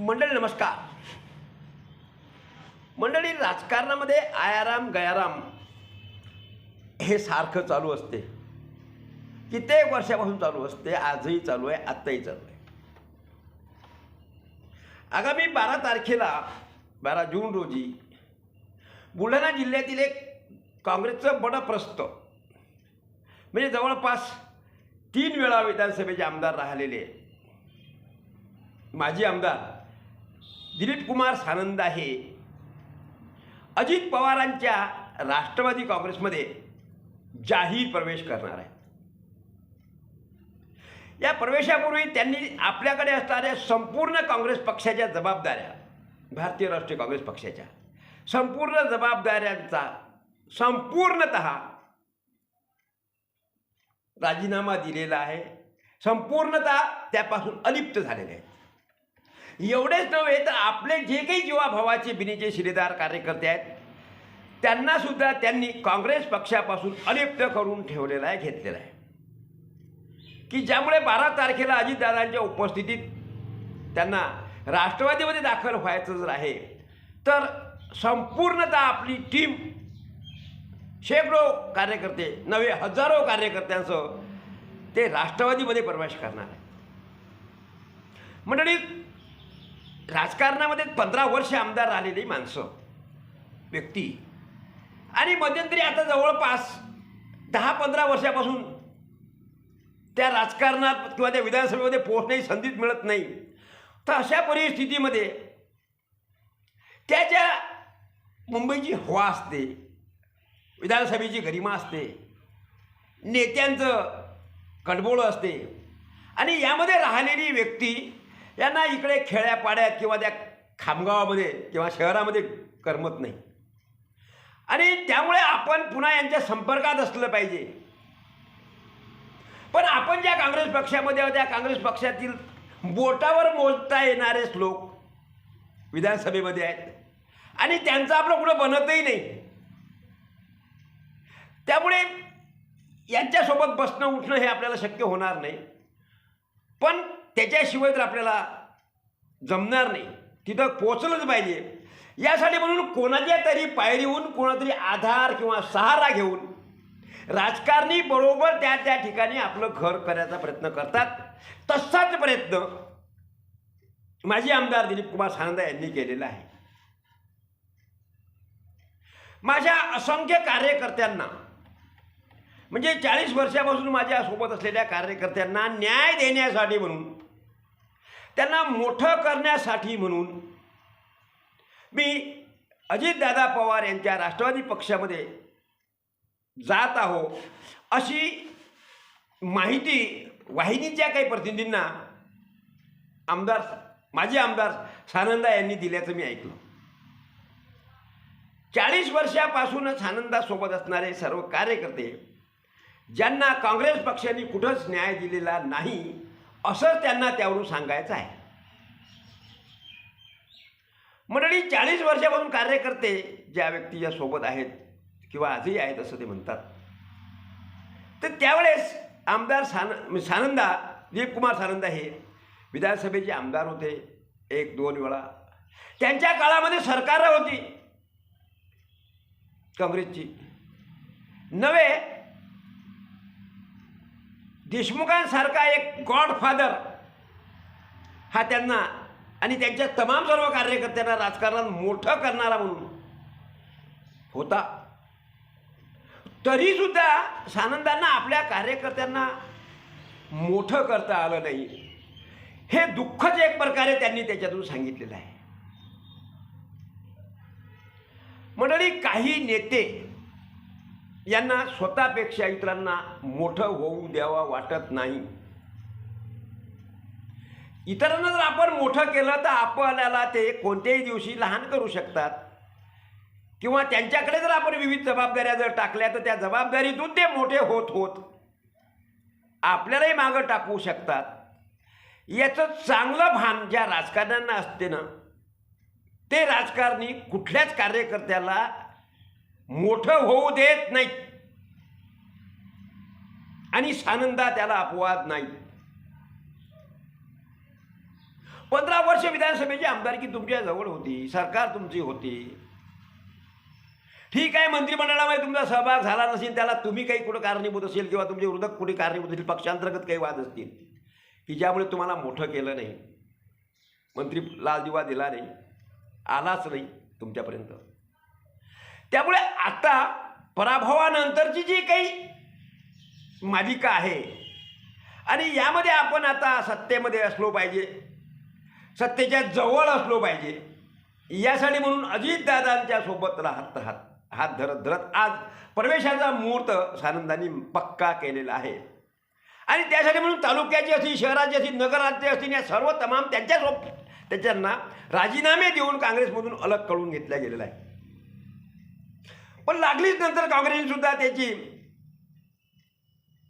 मंडळी नमस्कार. मंडळी राजकारणामध्ये आयाराम गयाराम हे सारखं चालू असते. कित्येक वर्षापासून चालू असते आजही चालू आहे आत्ताही चालू आहे. आगामी बारा तारखेला बारा जून रोजी बुलढाणा जिल्ह्यातील एक काँग्रेसचं बडं प्रस्त म्हणजे जवळपास तीन वेळा विधानसभेचे आमदार राहिलेले माजी आमदार दिलीप कुमार सानंद हे अजित पवारांच्या राष्ट्रवादी काँग्रेसमध्ये जाहीर प्रवेश करणार आहे. या प्रवेशापूर्वी त्यांनी आपल्याकडे असणाऱ्या संपूर्ण काँग्रेस पक्षाच्या जबाबदाऱ्या भारतीय राष्ट्रीय काँग्रेस पक्षाच्या संपूर्ण जबाबदाऱ्यांचा संपूर्णत राजीनामा दिलेला आहे. संपूर्णतः त्यापासून अलिप्त झालेले आहेत. एवढेच नव्हे तर आपले जे काही जीवाभावाचे बिनीचे शिलेदार कार्यकर्ते आहेत त्यांनासुद्धा त्यांनी काँग्रेस पक्षापासून अलिप्त करून ठेवलेला आहे घेतलेला आहे. की ज्यामुळे बारा तारखेला अजितदादांच्या उपस्थितीत त्यांना राष्ट्रवादीमध्ये दाखल व्हायचं जर आहे तर संपूर्णतः आपली टीम शेकडो कार्यकर्ते नवे हजारो कार्यकर्त्यांसह ते राष्ट्रवादीमध्ये प्रवेश करणार आहे मंडळी राजकारणामध्ये पंधरा वर्ष आमदार राहिलेली माणसं व्यक्ती. आणि मध्यंतरी आता जवळपास दहा पंधरा वर्षापासून त्या राजकारणात किंवा त्या विधानसभेमध्ये पोहोचण्याची संधीच मिळत नाही. तर अशा परिस्थितीमध्ये त्याच्या मुंबईची हवा असते विधानसभेची गरिमा असते नेत्यांचं कडबोळं असते. आणि यामध्ये राहिलेली व्यक्ती यांना इकडे खेड्यापाड्यात किंवा त्या खामगावामध्ये किंवा शहरामध्ये करमत नाही. आणि त्यामुळे आपण पुन्हा यांच्या संपर्कात असलं पाहिजे. पण आपण ज्या काँग्रेस पक्षामध्ये त्या काँग्रेस पक्षातील बोटावर मोजता येणारेच लोक विधानसभेमध्ये आहेत. आणि त्यांचं आपलं कुठं बनतही नाही. त्यामुळे यांच्यासोबत बसणं उठणं हे आपल्याला शक्य होणार नाही. पण त्याच्याशिवाय तर आपल्याला जमणार नाही. तिथं पोचलंच पाहिजे. यासाठी म्हणून कोणाच्या तरी पायरीहून कोणातरी आधार किंवा सहारा घेऊन राजकारणी बरोबर त्या त्या ठिकाणी आपलं घर करायचा प्रयत्न करतात. तसाच प्रयत्न माजी आमदार दिलीप कुमार सानंदा यांनी केलेला आहे. माझ्या असंख्य कार्यकर्त्यांना म्हणजे चाळीस वर्षापासून माझ्या सोबत असलेल्या कार्यकर्त्यांना न्याय देण्यासाठी म्हणून त्यांना मोठं करण्यासाठी म्हणून मी अजितदादा पवार यांच्या राष्ट्रवादी पक्षामध्ये जात आहो अशी माहिती वाहिनीच्या काही प्रतिनिधींना आमदार माजी आमदार सानंदा यांनी दिल्याचं मी ऐकलं. चाळीस वर्षापासूनच सानंदासोबत असणारे सर्व कार्यकर्ते ज्यांना काँग्रेस पक्षाने कुठंच न्याय दिलेला नाही असं त्यांना त्यावरून सांगायचं आहे. मंडळी चाळीस वर्षापासून कार्यकर्ते ज्या व्यक्तीच्या सोबत आहेत किंवा आजही आहेत असं ते म्हणतात. तर त्यावेळेस आमदार सान म्हणजे सानंदा दिलीप कुमार सानंदा हे विधानसभेचे आमदार होते एक दोन वेळा. त्यांच्या काळामध्ये सरकार होती काँग्रेसची. नवे देशमुखांसारखा एक गॉडफादर हा त्यांना आणि त्यांच्या तमाम सर्व कार्यकर्त्यांना राजकारणात मोठं करणारा म्हणून होता. तरीसुद्धा सानंदांना आपल्या कार्यकर्त्यांना मोठं करता आलं नाही. हे दुःखच एक प्रकारे त्यांनी त्याच्यातून सांगितलेलं आहे. मंडळी काही नेते यांना स्वतःपेक्षा इतरांना मोठं होऊ द्यावा वाटत नाही. इतरांना जर आपण मोठं केलं तर आपल्याला ते कोणत्याही दिवशी लहान करू शकतात. किंवा त्यांच्याकडे जर आपण विविध जबाबदाऱ्या जर टाकल्या तर त्या जबाबदारीतून ते मोठे होत होत आपल्यालाही मागं टाकू शकतात. याचं चांगलं भान ज्या राजकारण्यांना असते ना ते राजकारणी कुठल्याच कार्यकर्त्याला मोठं होऊ देत नाहीत. आणि सानंदा त्याला अपवाद नाही. पंधरा वर्ष विधानसभेची आमदारकी तुमच्या जवळ होती सरकार तुमची होती. ठीक आहे मंत्रिमंडळामध्ये तुमचा सहभाग झाला नसेल त्याला तुम्ही काही कुठं कारणीभूत असेल किंवा तुमचे विरोधक कुठे कारणीभूत असतील पक्षांतर्गत काही वाद असतील की ज्यामुळे तुम्हाला मोठं केलं नाही. मंत्री लाल दिवा दिला नाही आलाच नाही तुमच्यापर्यंत. त्यामुळे आता पराभवानंतरची जी काही मालिका आहे आणि यामध्ये आपण आता सत्तेमध्ये असलो पाहिजे सत्तेच्या जवळ असलो पाहिजे यासाठी म्हणून अजितदादांच्या सोबत राहत राहत हात धरत धरत आज प्रवेशाचा मुहूर्त सानंदांनी पक्का केलेला आहे. आणि त्यासाठी म्हणून तालुक्याची असतील शहराची असतील नगराचे असतील या सर्व तमाम त्यांच्या सोब त्यांच्यांना राजीनामे देऊन काँग्रेसमधून अलग कळून घेतल्या गेलेला आहे. पण लागलीच नंतर काँग्रेसने सुद्धा त्याची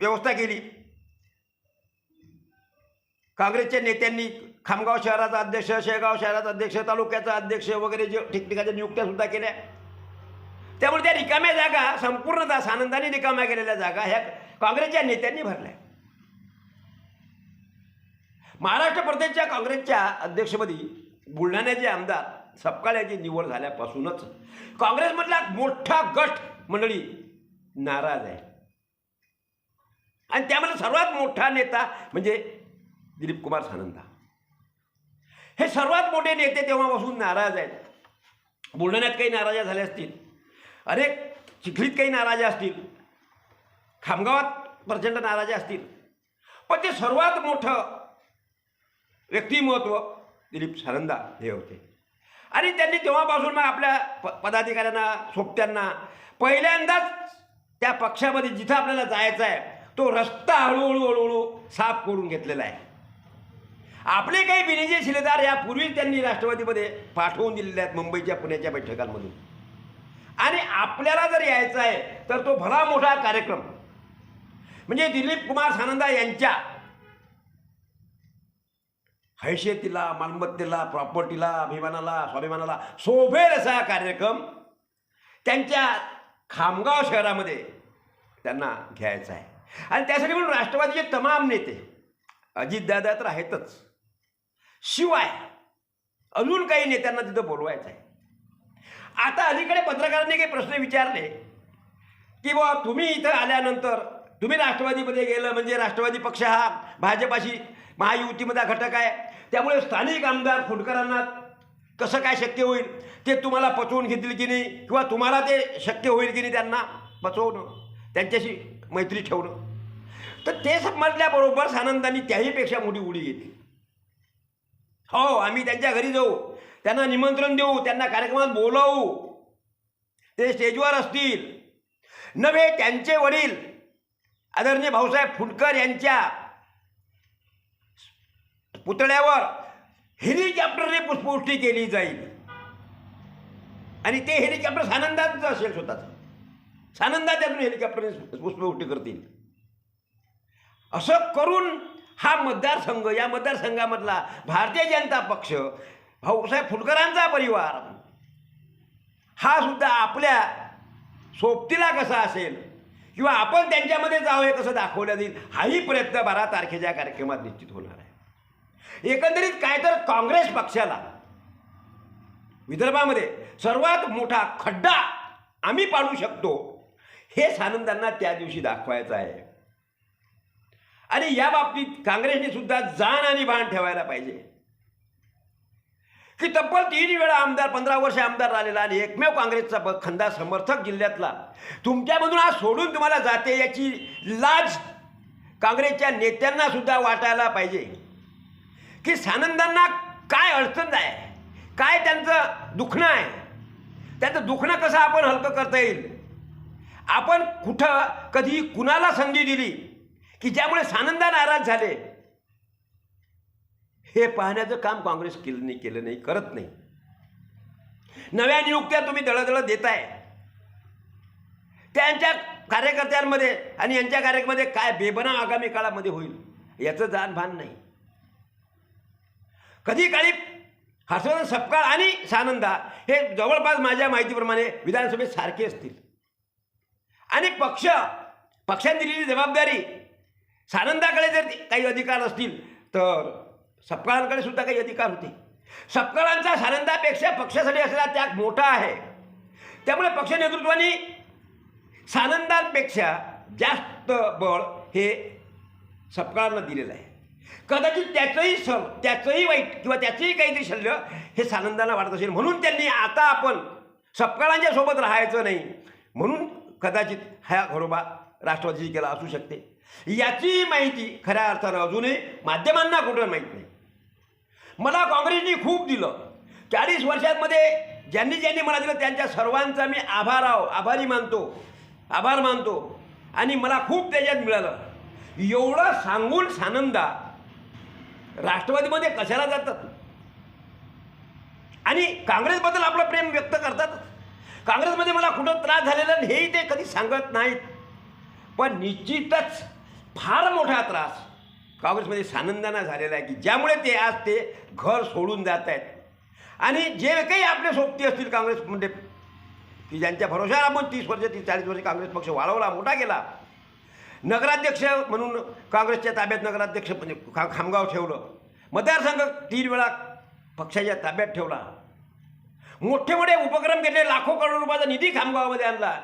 व्यवस्था केली. काँग्रेसच्या नेत्यांनी खामगाव शहराचा अध्यक्ष शेगाव शहराचा अध्यक्ष तालुक्याचा अध्यक्ष वगैरे जे ठिकठिकाच्या नियुक्त्या सुद्धा केल्या. त्यामुळे त्या रिकाम्या जागा संपूर्णतः सानंदाने रिकाम्या केलेल्या जागा ह्या काँग्रेसच्या नेत्यांनी भरल्या. महाराष्ट्र प्रदेशच्या काँग्रेसच्या अध्यक्षपदी बुलढाण्याचे आमदार सपकाळ्याची निवड झाल्यापासूनच काँग्रेसमधला मोठा गट मंडळी नाराज आहे. आणि त्यामध्ये सर्वात मोठा नेता म्हणजे दिलीप कुमार सानंदा. हे सर्वात मोठे नेते तेव्हापासून नाराज आहेत. बुलढाण्यात काही नाराजा झाल्या असतील. अरे चिखलीत काही नाराजा असतील. खामगावात प्रचंड नाराजा असतील. पण ते सर्वात मोठं व्यक्तिमत्व दिलीप सानंदा हे होते. आणि त्यांनी तेव्हापासून मग आपल्या प पदाधिकाऱ्यांना सोबत्यांना पहिल्यांदाच त्या पक्षामध्ये जिथं आपल्याला जायचं आहे तो रस्ता हळूहळू हळूहळू साफ करून घेतलेला आहे. आपले काही बिनेजे शिलेदार यापूर्वीच त्यांनी राष्ट्रवादीमध्ये पाठवून दिलेले आहेत मुंबईच्या पुण्याच्या बैठकांमधून. आणि आपल्याला जर यायचं आहे तर तो भला मोठा कार्यक्रम. म्हणजे दिलीप कुमार सानंदा यांच्या हैशियतीला मालमत्तेला प्रॉपर्टीला अभिमानाला स्वाभिमानाला शोभेल असा कार्यक्रम त्यांच्या खामगाव शहरामध्ये त्यांना घ्यायचा आहे. आणि त्यासाठी म्हणून राष्ट्रवादीचे तमाम नेते अजितदादा तर आहेतच. शिवाय अजून काही नेत्यांना तिथं बोलवायचं आहे. आता अलीकडे पत्रकारांनी काही प्रश्न विचारले की बुवा तुम्ही इथं आल्यानंतर तुम्ही राष्ट्रवादीमध्ये गेलं म्हणजे राष्ट्रवादी पक्ष हा भाजपाशी महायुतीमधला घटक आहे. त्यामुळे स्थानिक आमदार फुटकरांना कसं काय शक्य होईल ते तुम्हाला पचवून घेतील की नाही किंवा तुम्हाला ते शक्य होईल की नाही त्यांना पचवणं त्यांच्याशी मैत्री ठेवणं. तर ते समजल्याबरोबर सानंदांनी त्याहीपेक्षा मोठी उडी घेतली. हो आम्ही त्यांच्या घरी जाऊ त्यांना निमंत्रण देऊ त्यांना कार्यक्रमात बोलावू. ते स्टेजवर असतील. नव्हे त्यांचे वडील आदरणीय भाऊसाहेब फुटकर यांच्या पुतळ्यावर हेलिकॉप्टरने पुष्पवृष्टी केली जाईल. आणि ते हेलिकॉप्टर सानंदाचं असेल स्वतःचं. सानंदा त्यातून हेलिकॉप्टरने पुष्पवृष्टी करतील. असं करून हा मतदारसंघ या मतदारसंघामधला भारतीय जनता पक्ष भाऊसाहेब फुटकरांचा परिवार हा सुद्धा आपल्या सोबतीला कसा असेल किंवा आपण त्यांच्यामध्ये जावं हे कसं दाखवलं जाईल हाही प्रयत्न बारा तारखेच्या कार्यक्रमात निश्चित होणार. एकंदरीत काय तर काँग्रेस पक्षाला विदर्भामध्ये सर्वात मोठा खड्डा आम्ही पाडू शकतो हे सानंदांना त्या दिवशी दाखवायचं आहे. आणि या बाबतीत काँग्रेसने सुद्धा जाण आणि बाण ठेवायला पाहिजे. की तब्बल तीन वेळा आमदार पंधरा वर्ष आमदार राहिलेला आणि एकमेव काँग्रेसचा खंदा समर्थक जिल्ह्यातला तुमच्यामधून आज सोडून तुम्हाला जाते याची लाज काँग्रेसच्या नेत्यांना सुद्धा वाटायला पाहिजे. की सानंदांना काय अडचण आहे? काय त्यांचं दुखणं आहे? त्याचं दुखणं कसं आपण हलकं करता येईल? आपण कुठं कधी कुणाला संधी दिली की ज्यामुळे सानंदा नाराज झाले? हे पाहण्याचं काम काँग्रेस केलं नाही केलं नाही करत नाही. नव्या नियुक्त्या तुम्ही दळदळ देताय. त्यांच्या कार्यकर्त्यांमध्ये आणि यांच्या कार्यक्रमामध्ये काय बेबना आगामी काळामध्ये होईल याचं जाणभान नाही. कधी काळी हर्षवर्धन सपकाळ आणि सानंदा हे जवळपास माझ्या माहितीप्रमाणे विधानसभेत सारखे असतील. आणि पक्ष पक्षाने दिलेली जबाबदारी सानंदाकडे जर काही अधिकार असतील तर सपकाळांकडे सुद्धा काही अधिकार होते. सपकाळांचा सानंदापेक्षा पक्षासाठी असलेला त्याग मोठा आहे. त्यामुळे पक्ष नेतृत्वाने सानंदांपेक्षा जास्त बळ हे सपकाळांना दिलेलं आहे. कदाचित त्याचंही सम त्याचंही वाईट किंवा त्याचंही काहीतरी शल्य हे सानंदांना वाटत असेल. म्हणून त्यांनी आता आपण सपकाळांच्या सोबत राहायचं नाही. म्हणून कदाचित हा घरोबा राष्ट्रवादीची केला असू शकते. याची माहिती खऱ्या अर्थानं अजूनही माध्यमांना कुठं माहीत नाही. मला काँग्रेसनी खूप दिलं. चाळीस वर्षांमध्ये ज्यांनी ज्यांनी मला दिलं त्यांच्या सर्वांचा मी आभार आहो आभारी मानतो. आभार मानतो. आणि मला खूप त्याच्यात मिळालं. एवढं सांगून सानंदा राष्ट्रवादीमध्ये कशाला जातात? आणि काँग्रेसबद्दल आपलं प्रेम व्यक्त करतात? काँग्रेसमध्ये मला कुठं त्रास झालेला हेही ते कधी सांगत नाहीत. पण निश्चितच फार मोठा त्रास काँग्रेसमध्ये सानंदाना झालेला आहे की ज्यामुळे ते आज ते घर सोडून जात आहेत. आणि जे काही आपले सोबती असतील काँग्रेसमध्ये की ज्यांच्या भरोशावर आपण तीस वर्ष तीस चाळीस वर्ष काँग्रेस पक्ष वाढवला मोठा केला नगराध्यक्ष म्हणून काँग्रेसच्या ताब्यात नगराध्यक्ष म्हणजे खा खामगाव ठेवलं. मतदारसंघ तीन वेळा पक्षाच्या ताब्यात ठेवला. मोठे मोठे उपक्रम केले लाखो करोड रुपयाचा निधी खामगावामध्ये आणला.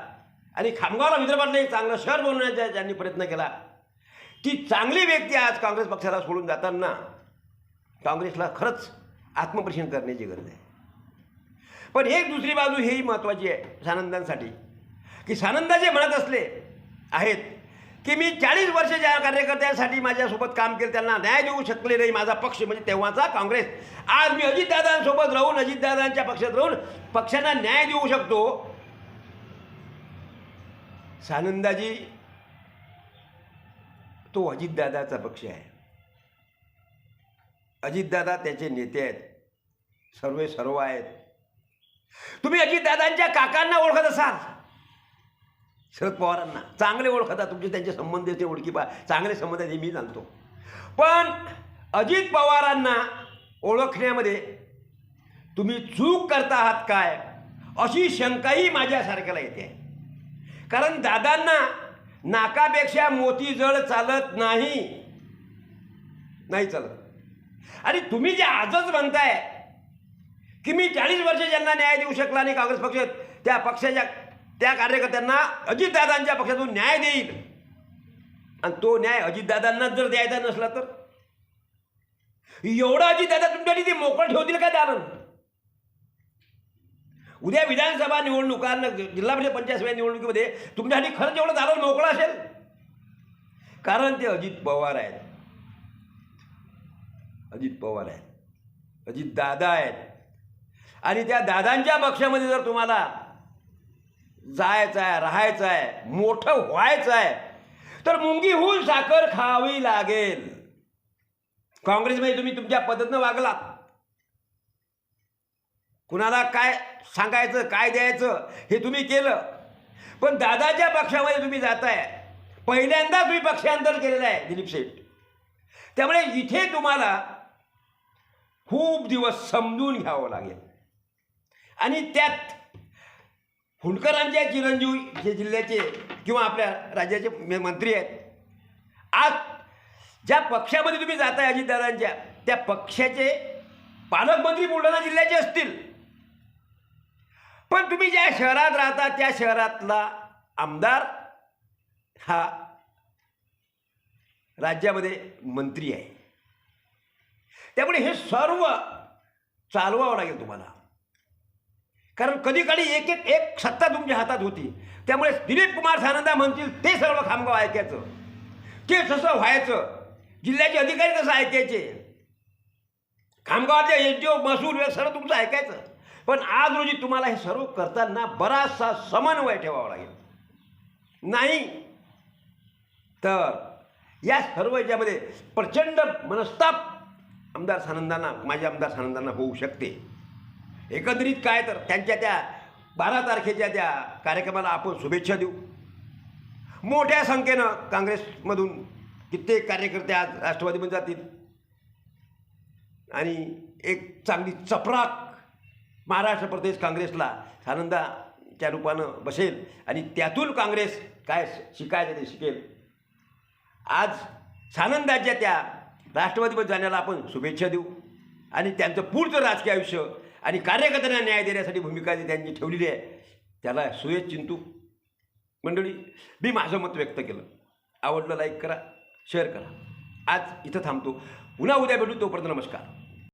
आणि खामगावला विदर्भातलं एक चांगलं शहर बनवण्याचा ज्यांनी प्रयत्न केला. ती चांगली व्यक्ती आज काँग्रेस पक्षाला सोडून जाताना काँग्रेसला खरंच आत्मपरीक्षण करण्याची गरज आहे. पण एक दुसरी बाजू हेही महत्त्वाची आहे सानंदांसाठी. की सानंदा जे म्हणत असले आहेत की मी चाळीस वर्ष ज्या कार्यकर्त्यांसाठी माझ्यासोबत काम केलं त्यांना न्याय देऊ शकले नाही माझा पक्ष म्हणजे तेव्हाचा काँग्रेस. आज मी अजितदादांसोबत राहून अजितदादांच्या पक्षात राहून पक्षांना न्याय देऊ शकतो. सानंदाजी तो अजितदादाचा पक्ष आहे. अजितदादा त्याचे नेते आहेत. सर्वे सर्व आहेत. तुम्ही अजितदादांच्या काकांना ओळखत असाल. शरद पवारांना. चांगले ओळखता तुमचे त्यांचे संबंध ते ओळखी पा चांगले संबंध आहेत हे मी जाणतो. पण अजित पवारांना ओळखण्यामध्ये तुम्ही चूक करता आहात काय? अशी शंकाही माझ्यासारख्याला येते. कारण दादांना नाकापेक्षा मोती जड चालत नाही. नाही चालत. आणि तुम्ही जे आजच म्हणताय की मी चाळीस वर्ष ज्यांना न्याय देऊ शकला नाही काँग्रेस पक्ष त्या पक्षाच्या त्या कार्यकर्त्यांना अजितदादांच्या पक्षातून न्याय देईल. आणि तो न्याय अजितदादांनाच जर द्यायचा नसला तर? एवढं अजितदादा तुमच्यासाठी ते मोकळं ठेवतील काय दालन? उद्या विधानसभा निवडणुकांना जिल्हा परिषद पंचायत सभा निवडणुकीमध्ये तुमच्यासाठी खरंच एवढं दालन मोकळं असेल? कारण ते अजित पवार आहेत. अजित पवार आहेत. अजित दादा आहेत. आणि त्या दादांच्या पक्षामध्ये जर तुम्हाला जायचं आहे राहायचं आहे मोठं व्हायचं आहे तर मुंगीहून साखर खावी लागेल. काँग्रेसमध्ये तुम्ही तुमच्या पद्धतीनं वागलात. कुणाला काय सांगायचं काय द्यायचं हे तुम्ही केलं. पण दादाच्या पक्षामध्ये तुम्ही जाताय. पहिल्यांदा तुम्ही पक्षांतर केलेलं आहे दिलीप शेठ. त्यामुळे इथे तुम्हाला खूप दिवस समजून घ्यावं लागेल. आणि त्यात हुंडकरांच्या चिरंजीव जे जिल्ह्याचे किंवा आपल्या राज्याचे मे- मंत्री आहेत. आज ज्या पक्षामध्ये तुम्ही जाताय अजितदादांच्या त्या पक्षाचे पालकमंत्री बुलढाणा जिल्ह्याचे असतील. पण तुम्ही ज्या शहरात राहता त्या शहरातला आमदार हा राज्यामध्ये मंत्री आहे. त्यामुळे हे सर्व चालवावं लागेल तुम्हाला. कारण कधी एक एक एक सत्ता तुमच्या हातात होती. त्यामुळे दिलीप कुमार सानंदा म्हणतील ते सर्व खामगाव ऐकायचं. ते तसं व्हायचं. जिल्ह्याचे अधिकारी तसं ऐकायचे? खामगावातले एस डी ओ महसूल हे सर्व तुमचं ऐकायचं. पण आज रोजी तुम्हाला हे सर्व करताना बराचसा समन्वय ठेवावा लागेल. नाही तर या सर्व याच्यामध्ये प्रचंड मनस्ताप आमदार सानंदांना माझ्या आमदार सानंदांना होऊ शकते. एकंदरीत काय तर त्यांच्या त्या बारा तारखेच्या त्या कार्यक्रमाला आपण शुभेच्छा देऊ. मोठ्या संख्येनं काँग्रेसमधून कित्येक कार्यकर्ते आज राष्ट्रवादीमध्ये जातील. आणि एक चांगली चपराक महाराष्ट्र प्रदेश काँग्रेसला सानंदाच्या रूपानं बसेल आणि त्यातून काँग्रेस काय शिकायचं ते शिकेल. आज सानंदाच्या त्या राष्ट्रवादीमध्ये जाण्याला आपण शुभेच्छा देऊ. आणि त्यांचं पुढचं राजकीय आयुष्य आणि कार्यकर्त्यांना न्याय देण्यासाठी भूमिका जी त्यांनी ठेवलेली आहे त्याला सुयश चिंतू. मंडळी मी माझं मत व्यक्त केलं. आवडलं लाईक करा शेअर करा. आज इथं थांबतो. पुन्हा उद्या भेटू तोपर्यंत नमस्कार.